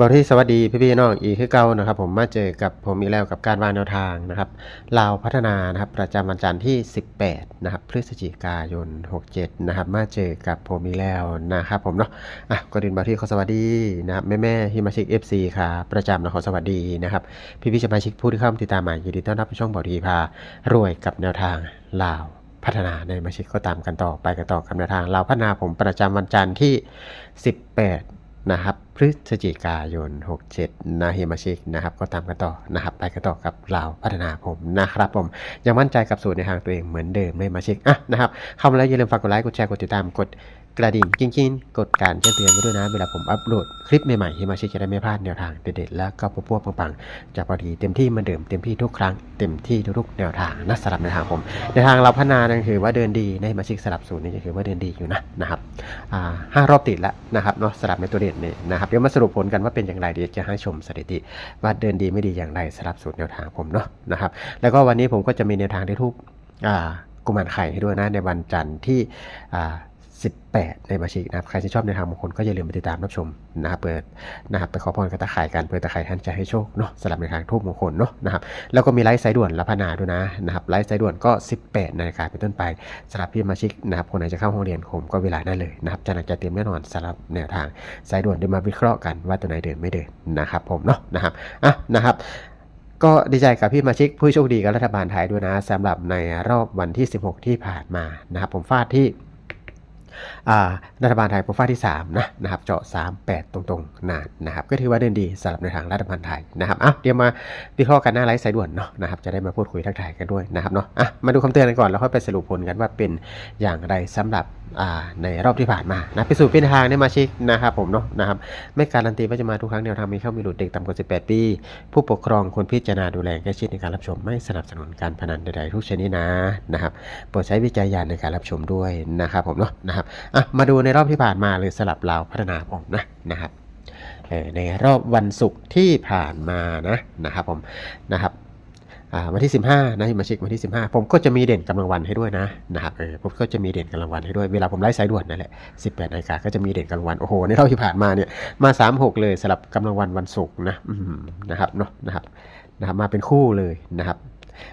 บอที่สวัสดีพี่พี่ๆน้องอีกคือเก่านะครับผมมาเจอกับผมอีกแล้วกับการวางแนวทางนะครับลาวพัฒนานะครับประจำวันจันทร์ที่ 18นะครับพฤศจิกายน 67นะครับมาเจอกับผมอีกแล้วนะครับผมเนาะอะก่อนอื่นบอที่ขอสวัสดีนะครับแม่แม่ที่มาชิก FC ค่ะประจำนะขอสวัสดีนะครับพี่พี่ๆสมาชิกผู้ที่เข้ามาติดตามใหม่ยินดีต้อนรับช่องบอดีพารวยกับแนวทางลาวพัฒนาในมาชิกก็ตามกันต่อไปกันต่อกับแนวทางลาวพัฒนาผมประจำวันจันทร์ที่ 18 นะครับ พฤศจิกายน 67นะเฮมาชิกนะครับ ก็ตามกันต่อนะครับ ไปกันต่อกับเราพัฒนาผมนะครับผม ยังมั่นใจกับสูตรในทางตัวเองเหมือนเดิมเลยมาชิกอะนะครับเข้ามาแล้วอย่าลืมฝากกดไลค์ กดแชร์ กดติดตาม กด กระดิ่งกิ้งๆ กดการแจ้งเตือนไว้ด้วยนะ เวลาผมอัปโหลดคลิปใหม่ๆเฮมาชิกจะได้ไม่พลาดแนวทางเด็ดๆ แล้วก็พวกๆปังๆ จากพอดีเต็มที่มือนเดิมเต็มที่ทุกครั้งเต็มที่ทุกๆแนวทางนะสำหรับในวทางผมในทางเราพัฒนานั่นคือว่าเดินดีในมาชิกสลับสูตรนี่ก็คือว่าเดินดีอยู่นะนะครับอ่าห้ารอบติดแล้วนะครับเนาะสลับในตัวเด่นนี่นะครับเดี๋ยวมาสรุปผลกันว่าเป็นอย่างไรเดี๋ยวจะให้ชมสถิติ ว่าเดินดีไม่ดีอย่างไรสลับสูตรแนวทางผมเนาะนะครับแล้วก็วันนี้ผมก็จะมีแนวทางที่ทุกอ่ากุมารไข่ให้ด้วยนะในวันจันทร์ที่อ่า 18 ในบัญชีนะครับ ใครที่ชอบในทางมงคลก็อย่าลืมไปติดตามรับชมนะครับ เปิดนะครับไปขอพรกับตาข่ายกัน เปิดตาข่ายท่านจะให้โชคเนาะสำหรับในทางทูบมงคลเนาะนะครับ แล้วก็มีไลฟ์สายด่วนรับพนาด้วยนะนะครับ ไลฟ์สายด่วนก็ 18 นาฬิกาเป็นต้นไปสำหรับพี่มาชิกนะครับ คนไหนจะเข้าห้องเรียนผมก็เวลาได้นเลยนะครับจะหนักจะเตรียมแน่นอนสำหรับแนวทางสายด่วนเดี๋ยวมาวิเคราะห์กันว่าตัวไหนเดินไม่เดินนะครับ ผมเนาะนะครับ อะนะครับก็ดีใจกับพี่มาชิกผู้โชคดีกับรัฐบาลไทยด้วยนะสำหรับในรอบวันที่ 16 ที่ผ่านมานะครับผมฟาดที่ รัฐบาลไทยผมฟาดที่3นะนะครับเจาะ 38 ตรงๆนานนะครับก็ถือว่าเดินดีสำหรับในทางรัฐบาลไทยนะครับอะเดี๋ยวมาวิเคราะห์กันหน้าไลฟ์สายด่วนเนาะนะครับจะได้มาพูดคุยทักทายกันด้วยนะครับเนาะอะมาดูคำเตือนกันก่อนแล้วค่อยไปสรุปผลกันว่าเป็นอย่างไรสำหรับในรอบที่ผ่านมานะไปสู่เป็นทางในมาชิกนะครับผมเนาะนะครับไม่การันตีว่าจะมาทุกครั้งแนวทางมีเข้ามีหลุดเด็กต่ำกว่า 18 ปี ผู้ปกครองควรพิจารณาดูแลใกล้ชิดในการรับชมไม่สนับสนุนการพนันใดๆทุกชนิดนะนะครับโปรดใช้วิจัยญาณในการรับชมด้วยนะครับผมเนาะนะครับอะมาดูในรอบที่ผ่านมาเลยสลับลาวพัฒนาผมนะนะครับในรอบวันศุกร์ที่ผ่านมานะนะครับผมนะครับวันที่ 15นะมาเช็ควันที่ 15 ผมก็จะมีเด่นกำลังวันให้ด้วยนะนะครับเออผมก็จะมีเด่นกำลังวันให้ด้วยเวลาผมไลฟ์สายด่วนนั่นแหละ18นาฬิกาก็จะมีเด่นกำลังวันโอ้โหในรอบที่ผ่านมาเนี่ยมา 36 เลยสลับกำลังวันวันศุกร์นะนะครับเนาะนะครับนะครับมาเป็นคู่เลยนะครับ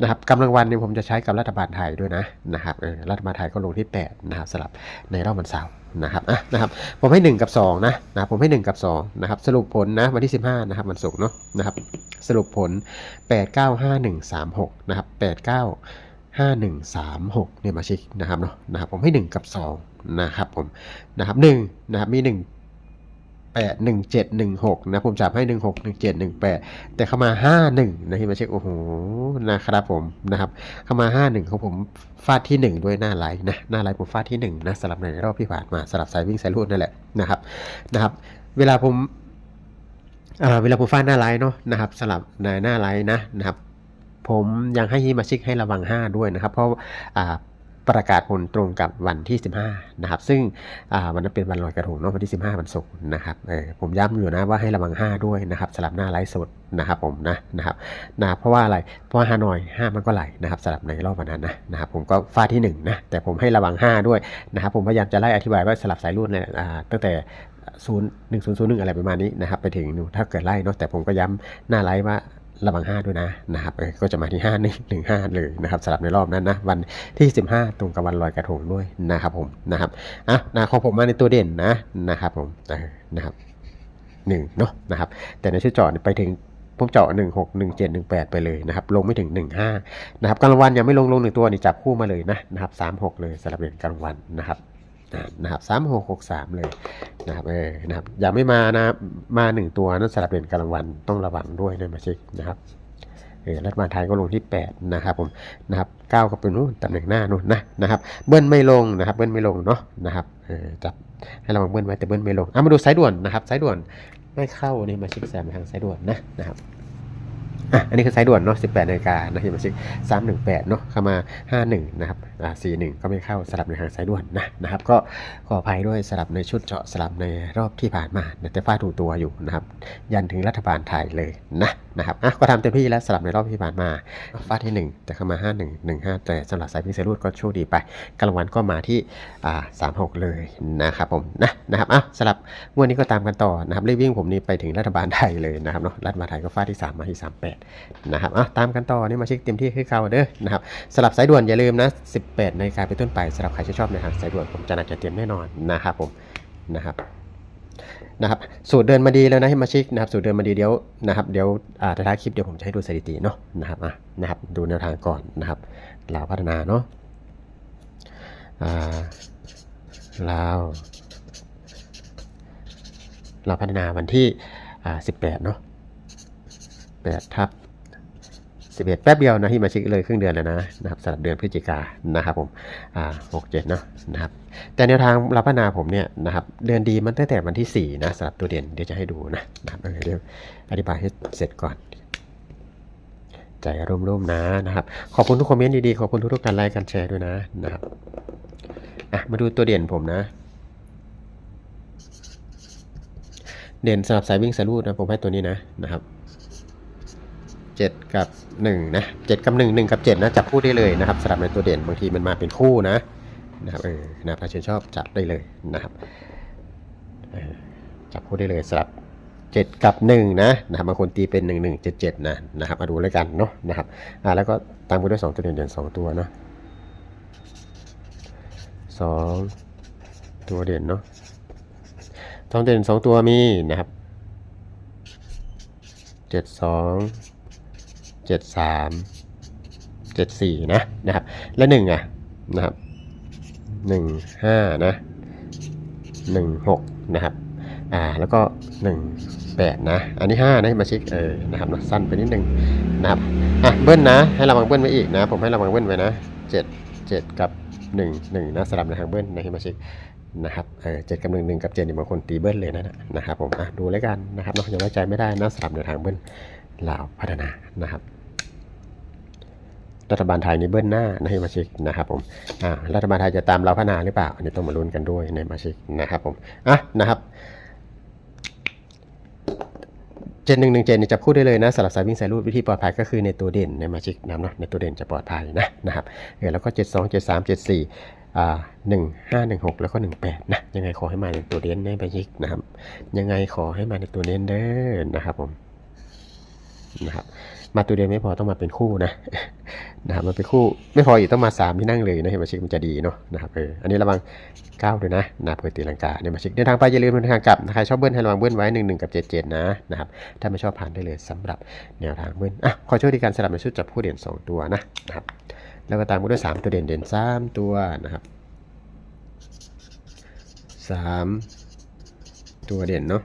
นะครับกำลังวันเนี่ยผมจะใช้กับรัฐบาลไทยด้วยนะนะครับรัฐบาลไทยก็ลงที่ 8 นะครับสลับในรอบวันเสาร์นะครับอะนะครับผมให้ 1 กับ 2 นะนะครับผมให้ 1 กับ2นะครับสรุปผลนะวันที่ 15 นะครับวันศุกร์เนาะนะครับสรุปผล 895136 นะครับ 89 5136เนี่ยมาชิกนะครับเนาะนะครับผมให้ 1 กับ 2 นะครับผมนะครับ1นะครับมี 1 8 1 7 1 6 นะ ผมจับให้ 1 6 1 7 1 8 แต่เข้ามา 5 1 นะที่มาเช็ค โอ้โห นะครับผมนะครับ เข้ามา 5 1 ของผมฟาดที่ 1 ด้วยหน้าไลน์นะ หน้าไลน์ผมฟาดที่ 1 นะสลับในรอบที่ผ่านมาสลับสายวิ่งสายรูดนั่นแหละนะครับนะครับ เวลาผมเอ่อเวลาผมฟาดหน้าไลน์เนาะนะครับสลับในหน้าไลน์นะนะครับผมยังให้ฮิมาชิกให้ระวัง 5 ด้วยนะครับ เพราะอ่า ประกาศผลตรงกับวันที่ 15 นะครับ ซึ่งวันนั้นเป็นวันลอยกระทงเนาะวันที่ 15วันศุกร์นะครับผมย้ำอยู่นะว่าให้ระวัง 5 ด้วยนะครับสลับหน้าไลฟ์สดนะครับผมนะนะครับนะเพราะว่าอะไรเพราะว่าฮานอย 5 มันก็ไหลนะครับสลับในรอบวันนั้นนะนะครับผมก็ฟาดที่1นะแต่ผมให้ระวัง 5 ด้วยนะครับผมพยายามจะไล่อธิบายว่าสลับสายรุ่นเนี่ยตั้งแต่ศูนย์หนึ่งศูนย์ศูนย์หนึ่งอะไรประมาณนี้นะครับไปถึงถ้าเกิดไล่เนาะแต่ผมก็ย้ำหน้าไลฟ์ว่า ระวังห้าด้วยนะนะครับก็จะมาที่ห้าหนึ่งหนึ่งห้าเลยนะครับสำหรับในรอบนั้นนะวันที่สิบห้าตรงกับวันลอยกระทงด้วยนะครับผมนะครับอะนะของผมมาในตัวเด่นนะนะครับผมนะครับหนึ่งเนาะนะครับแต่ในชุดเจาะไปถึงผมเจาะหนึ่งหกหนึ่งเจ็ดหนึ่งแปดไปเลยนะครับลงไม่ถึงหนึ่งห้านะครับกลางวันยังไม่ลงลงหนึ่งตัวนี่จับคู่มาเลยนะนะครับสามหกเลยสำหรับเหรียญกลางวันนะครับ นะครับสามหกหกสามเลยนะครับเออนะครับอย่าไม่มานะมาหนึ่งตัวนั่นสลับเด่นกลางวันต้องระวังด้วยนะมาชิกนะครับเออรัฐบาลไทยก็ลงที่ 8 นะครับผมนะครับ9ก็เป็นนู่นตำแหน่งหน้านู่นนะนะครับเบิ้ลไม่ลงนะครับเบิ้ลไม่ลงเนาะนะครับเออจับให้ระวังเบิ้ลไว้แต่เบิ้ลไม่ลงอะมาดูสายด่วนนะครับสายด่วนไม่เข้านี่มาชิกแซมทางสายด่วนนะนะครับ อะอันนี้คือสายด่วนเนาะ18นาฬิกานะที่มาชิก318เนาะเข้ามา 51 นะครับอ่าสี่หนึ่งก็ไม่เข้าสลับในทางสายด่วนนะนะครับ ก็ขออภัยด้วยสลับในชุดเจาะสลับในรอบที่ผ่านมาแต่ฟาดถูตัวอยู่นะครับ ยันถึงรัฐบาลไทยเลยนะนะครับอะก็ทำเต็มที่แล้วสลับในรอบที่ผ่านมาฟาดที่ 1 แต่เข้ามา 5 1 1 5 แต่สำหรับสายพิเศษรูดก็โชคดีไปกลางวันก็มาที่อ่า3 6 เลยนะครับผมนะนะครับอะสลับงวดนี้ก็ตามกันต่อนะครับเลขวิ่งผมนี่ไปถึงรัฐบาลไทยเลยนะครับเนาะรัฐบาลไทยก็ฟาดที่ 3 มาที่ 38นะครับอะตามกันต่อนี่มาเช็คเต็มที่คือเก่าเด้อนะครับสลับสายด่วนอย่าลืมนะ 18นาฬิกาเป็นต้นไปสำหรับใครที่ชอบในทางสายด่วนผมจะนัดจะเตรียมแน่นอนนะครับผมนะครับนะครับสูตรเดินมาดีแล้วนะให้มาชิกนะครับสูตรเดินมาดีเดี๋ยวนะครับเดี๋ยวอ่าท้ายคลิปเดี๋ยวผมจะให้ดูสถิติเนาะนะครับอะนะครับดูแนวทางก่อนนะครับลาวพัฒนาเนาะอ่าลาวลาวพัฒนาวันที่อ่า18 เนาะ 8ทับ11 แป๊บเดียวนะที่มาชิกเลยครึ่งเดือนแล้วนะนะครับสำหรับเดือนพฤศจิกานะครับผมอ่า6 7เนาะนะครับแต่แนวทางรับพนาผมเนี่ยนะครับเดือนดีมันตั้งแต่วันที่ 4 นะสำหรับตัวเด่นเดี๋ยวจะให้ดูนะนะครับเออเดี๋ยวอธิบายให้เสร็จก่อน ใจร่มๆนะนะครับ ขอบคุณทุกคอมเมนต์ดีๆ ขอบคุณทุกๆการไลค์การแชร์ด้วยนะนะครับอะมาดูตัวเด่นผมนะ เด่นสำหรับสายวิ่งสายรูดนะผมให้ตัวนี้นะนะครับ เจ็ดกับหนึ่งนะเจ็ดกับหนึ่งหนึ่งกับเจ็ดนะจับคู่ได้เลยนะครับสำหรับในตัวเด่นบางทีมันมาเป็นคู่นะนะครับเออนะถ้าชื่นชอบจับได้เลยนะครับจับคู่ได้เลยสลับเจ็ดกับหนึ่งนะนะครับบางคนตีเป็นหนึ่งหนึ่งเจ็ดเจ็ดนะนะครับมาดูแล้วกันเนาะนะครับอ่าแล้วก็ตามไปด้วยสองตัวเด่นเด่นสองตัวเนาะสองตัวเด่นเนาะสองเด่นสองตัวมีนะครับเจ็ดสอง เจ็ดสามเจ็ดสี่นะนะครับและหนึ่งอะนะครับหนึ่งห้านะหนึ่งหกนะครับอ่าแล้วก็หนึ่งแปดนะ อันนี้ห้านะมาเช็คเออนะครับนะสั้นไปนิดนึงนะครับอะเบิ้ลนะ ให้ระวังเบิ้ลไว้อีกนะ ผมให้ระวังเบิ้ลไว้นะเจ็ดเจ็ดกับหนึ่งหนึ่งนะสลับในทางเบิ้ลนะให้มาช็คนะครับเออเจ็ดกับหนึ่งหนึ่งกับเจ็ดนี่บางคนตีเบิ้ลเลยนะนะนะครับผมอะดูแล้วกันนะครับเนาะยังไว้ใจไม่ได้นะสลับในทางเบิ้ลลาวพัฒนานะครับ รัฐบาลไทยนี่เบิ้ลหน้านะให้มาเช็คนะครับผมอ่ารัฐบาลไทยจะตามเราพัฒนาหรือเปล่าอันนี้ต้องมาลุ้นกันด้วยในมาเช็คนะครับผมอะนะครับเจนหนึ่งหนึ่งเจนจับคู่ได้เลยนะสำหรับสายวิ่งสายรูดวิธีปลอดภัยก็คือในตัวเด่นในมาช็คนะเนาะในตัวเด่นจะปลอดภัยนะนะครับเออแล้วก็เจ็ดสองเจ็ดสามเจ็ดสี่อ่าหนึ่งห้าหนึ่งหกแล้วก็หนึ่งแปดนะยังไงขอให้มาในตัวเด่นในมาช็คนะครับยังไงขอให้มาในตัวเด่นเด้อนะครับผมนะครับ มาตัวเดียวไม่พอต้องมาเป็นคู่นะนะครับมันเป็นคู่ไม่พออีกต้องมา 3 ที่นั่งเลยนะเห็นมาชิกมันจะดีเนาะนะครับเอออันนี้ระวัง9ด้วยนะนะเพื่อตีลังกาเนี่ยมาชิกเดินทางไปอย่าลืมเดินทางกลับนะใครชอบเบิ้ลให้ระวังเบิ้ลไว้1 1กับ7 7นะนะครับถ้าไม่ชอบผ่านได้เลยสำหรับแนวทางเบิ้ลอะขอโชคดีการสลับในชุดจับผู้เด่น 2 ตัวนะนะครับแล้วก็ตามมาด้วย 3 ตัวเด่นเด่น3ตัวนะครับ 3 ตัวเด่นเนาะ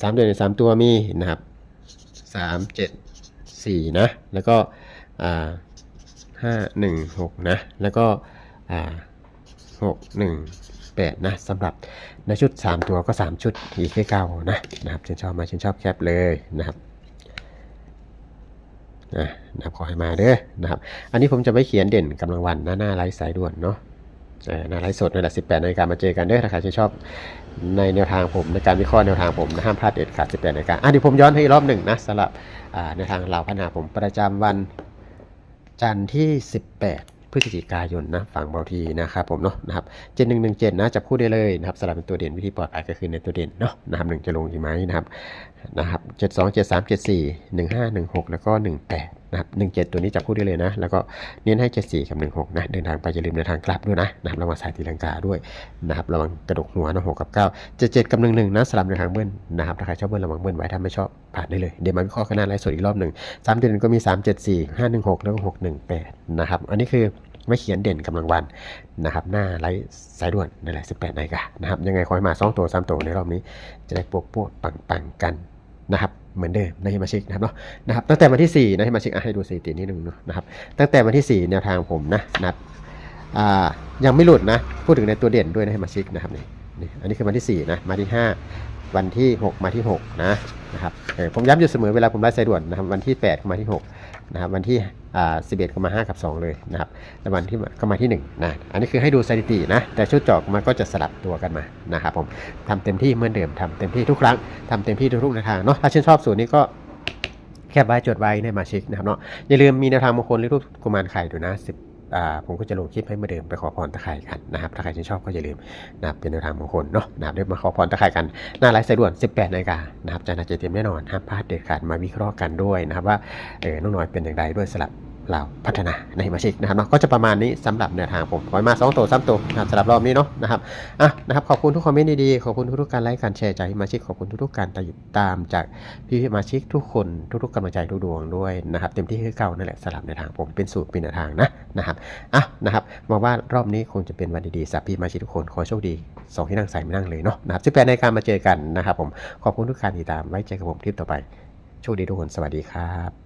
สามเด่นสามตัวมีนะครับ สามเจ็ดสี่นะ แล้วก็ห้าหนึ่งหกนะ แล้วก็หกหนึ่งแปดนะสำหรับในชุด 3 ตัวก็ 3 ชุดอีกแค่เก้านะนะครับชื่นชอบมาชื่นชอบแคปเลยนะครับนะนะครับขอให้มาเด้อนะครับ อันนี้ผมจะไม่เขียนเด่นกำลังวันหน้าหน้าไลฟ์สายด่วนเนาะ นาไลฟ์สดในเวลา18นาฬิกามาเจอกันเด้อถ้าใครชื่นชอบในแนวทางผมในการวิเคราะห์แนวทางผมนะห้ามพลาดเด็ดขาด 18นาฬิกาอะเดี๋ยวผมย้อนให้อีกรอบหนึ่งนะสำหรับแนวทางเราวพัฒนาผมประจำวันจันทร์ที่ 18 พฤศจิกายนนะฝั่งบางทีนะครับผมเนาะนะครับเจนหนึ่งหนึ่งเจนนะจับคู่ได้เลยนะครับสำหรับเป็นตัวเด่นวิธีปลอดภัยก็คือในตัวเด่นเนาะนะครับหนึ่งจะลงกี่ไหมนะครับนะครับเจ็ดสองเจ็ดสามเจ็ดสี่หนึ่งห้าหนึ่งหกแล้วก็หนึ่งแปด นะครับหนึ่งเจ็ดตัวนี้จับคู่ได้เลยนะ แล้วก็เน้นให้เจ็ดสี่กับหนึ่งหกนะ เดินทางไปอย่าลืมเดินทางกลับด้วยนะนะครับระวังสายตีลังกาด้วยนะครับระวังกระดกหัวนะหกกับเก้าเจ็ดเจ็ดกับหนึ่งหนึ่งนะสลับในทางเบิ้ลนะครับถ้าใครชอบเบิ้ลระวังเบิ้ลไว้ถ้าไม่ชอบผ่านได้เลย เดี๋ยวมาวิเคราะห์กันหน้าไลฟ์สดอีกรอบหนึ่งสามเด่นก็มี3 7 4 5 1 6แล้วก็6 1 8นะครับอันนี้คือไม่เขียนเด่นกำลังวันนะครับหน้าไลฟ์สายด่วนในหลาย18นาฬิกานะครับยังไงขอให้มา2ตัว3ตัวในรอบนี้ จะได้ปวกปวกปังปังกันนะครับ เหมือนเดิมในฮิมาชิกนะครับเนาะนะครับตั้งแต่วันที่4นะฮิมาชิกให้ดูสถิตินิดนึงนะครับตั้งแต่วันที่4แนวทางผมนะนับอ่ายังไม่หลุดนะพูดถึงในตัวเด่นด้วยนะฮิมาชิกนะครับนี่อันนี้คือวันที่4นะมาที่ 5 วันที่ 6 มาที่6นะนะครับผมย้ำอยู่เสมอเวลาผมไลฟ์สายด่วนนะครับวันที่8มาที่ 6 นะครับวันที่อ่า11ก็มา5กับ2เลยนะครับแล้ววันที่กมาที่1นะอันนี้คือให้ดูสถิตินะแต่ชุดจอกมันก็จะสลับตัวกันมานะครับผมทำเต็มที่เหมือนเดิมทำเต็มที่ทุกครั้งทำเต็มที่ทุกๆแนวทางเนาะถ้าชื่นชอบสูตรนี้ก็แคบไว้จดไว้ในมาชิกนะครับเนาะอย่าลืมมีแนวทางมงคลหรือรูปกุมารไข่ดูนะ10 ผมก็จะลงคลิปให้มาเดิมไปขอพรตะไคร่กันนะครับถ้าใครชื่นชอบก็อย่าลืมนะครับเป็นแนวทางมงคลเนาะนะครับได้มาขอพรตะไคร่กันหน้าไลฟ์สายด่วน 18นาฬิกานะครับจะน่าจะเต็มแน่นอนห้ามพลาดเด็ดขาดมาวิเคราะห์กันด้วยนะครับว่าเออน้องน้อยเป็นอย่างไรด้วยสลับ เราพัฒนาในมาชิกนะครับเนาะก็จะประมาณนี้สำหรับแนวทางผมขอให้มาสองตัวสามตัวนะครับสำหรับรอบนี้เนาะนะครับอะนะครับขอบคุณทุกคอมเมนต์ดีๆขอบคุณทุกๆการไลค์การแชร์จากมาชิกขอบคุณทุกๆการติดตามจากพี่มาชิกทุกคนทุกๆกำลังใจทุกดวงด้วยนะครับเต็มที่คือเก่านั่นแหละสลับในทางผมเป็นสูตรเป็นแนวทางนะนะครับอะนะครับหวังว่ารอบนี้คงจะเป็นวันดีๆสำหรับพี่มาชิกทุกคนขอโชคดีสองที่นั่งใส่ไม่นั่งเลยเนาะนะครับสิบแปดในการมาเจอกันนะครับผมขอบคุณทุกการติดตามไว้เจอกับผมคลิปต่อไปโชคดีทุกคนสวัสดีครับ